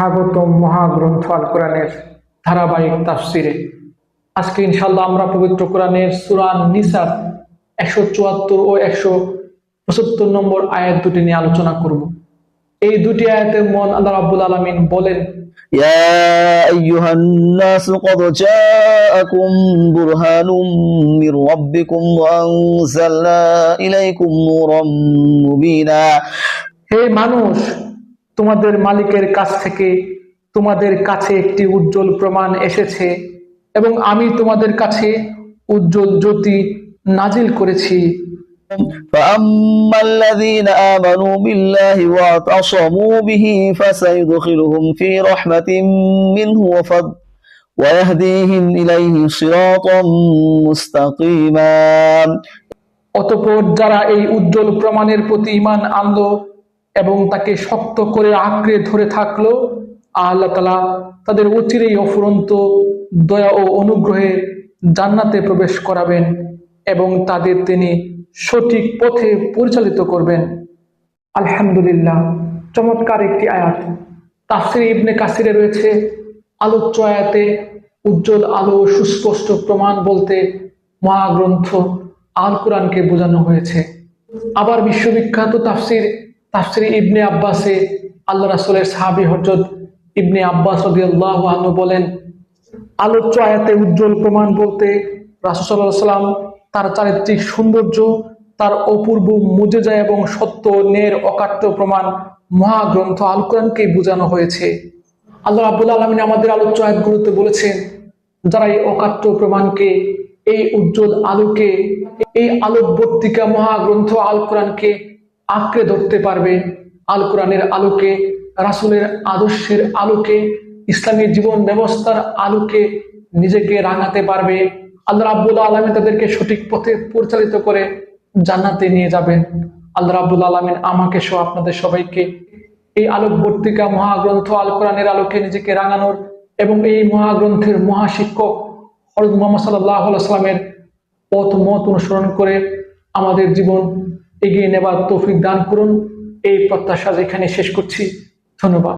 স্বাগতম মহাগ্রন্থ আল কোরআনের ধারাবাহিক তাফসিরে আজকে ইনশাল্লাহ আমরা পবিত্র কোরআনের সুরান নিসার একশো চুয়াত্তর ও একশো পঁচাত্তর নম্বর আয়াত দুটি নিয়ে আলোচনা করব এই দুটি আয়াতের মন আল্লাহ রাব্বুল আলমিন বলেন يا أيها الناس قد جاءكم برهان من ربكم وأنزلنا إليكم نورا مبينا হে মানুষ তোমাদের মালিকের কাছ থেকে তোমাদের কাছে একটি উজ্জ্বল প্রমাণ এসেছে এবং আমি তোমাদের কাছে উজ্জ্বল জ্যোতি নাজিল করেছি فأما الذين آمنوا بالله واعتصموا به فسيدخلهم في رحمة منه وفضل ويهديهم إليه صراطا مستقيما অতঃপর যারা এই উজ্জ্বল প্রমাণের প্রতি ইমান আনলো এবং তাকে শক্ত করে আঁকড়ে ধরে থাকল, আল্লাহ তালা তাদের অচিরেই অফুরন্ত দয়া ও অনুগ্রহে জান্নাতে প্রবেশ করাবেন এবং তাদের তিনি সঠিক পথে পরিচালিত করবেন। আলহামদুলিল্লাহ, চমৎকার একটি আয়াত। তাফসির ইবনে কাসিরে রয়েছে, আলোচ্য আয়াতে উজ্জ্বল আলো সুস্পষ্ট প্রমাণ বলতে মহাগ্রন্থ আল কোরআনকে বোঝানো হয়েছে। আবার বিশ্ববিখ্যাত তাফসির তাফসির ইবনে আব্বাসে আল্লাহ রাসুলের সাহাবি হজরত ইবনে আব্বাস আনহু বলেন, আলোচ্য আয়াতে উজ্জ্বল প্রমাণ বলতে রাসুসাল্লাহ সাল্লাম তার চারিত্রিক সৌন্দর্য, তার অপূর্ব মুজেজা এবং সত্য নের অকাট্য প্রমাণ মহাগ্রন্থ আল কোরআনকে বোঝানো হয়েছে। আল্লাহ আব্বুল আলমিন আমাদের আলোচ্য আয়াতগুলোতে বলেছেন, যারা এই অকাট্য প্রমাণকে, এই উজ্জ্বল আলোকে, এই আলোকবর্তিকা মহাগ্রন্থ আল কোরআনকে আঁকড়ে ধরতে পারবে আল কোরআনের আলোকে, রাসুলের আদর্শের আলোকে, ইসলামী জীবন ব্যবস্থার আলোকে নিজেকে রাঙাতে পারবে। আল্লাহ রাব্বুল আলমিন তাদেরকে সঠিক পথে পরিচালিত করে জান্নাতে নিয়ে যাবেন। আল্লাহ রাব্বুল আলমিন আমাকে সহ আপনাদের সবাইকে এই আলোকবর্তিকা মহাগ্রন্থ আল কোরআনের আলোকে নিজেকে রাঙানোর এবং এই মহাগ্রন্থের মহাশিক্ষক হরদ মোহাম্মদ সাল্লাহ সাল্লামের পথ মত অনুসরণ করে আমাদের জীবন এগিয়ে নেবার তৌফিক দান করুন। এই প্রত্যাশা যেখানে শেষ করছি। ধন্যবাদ।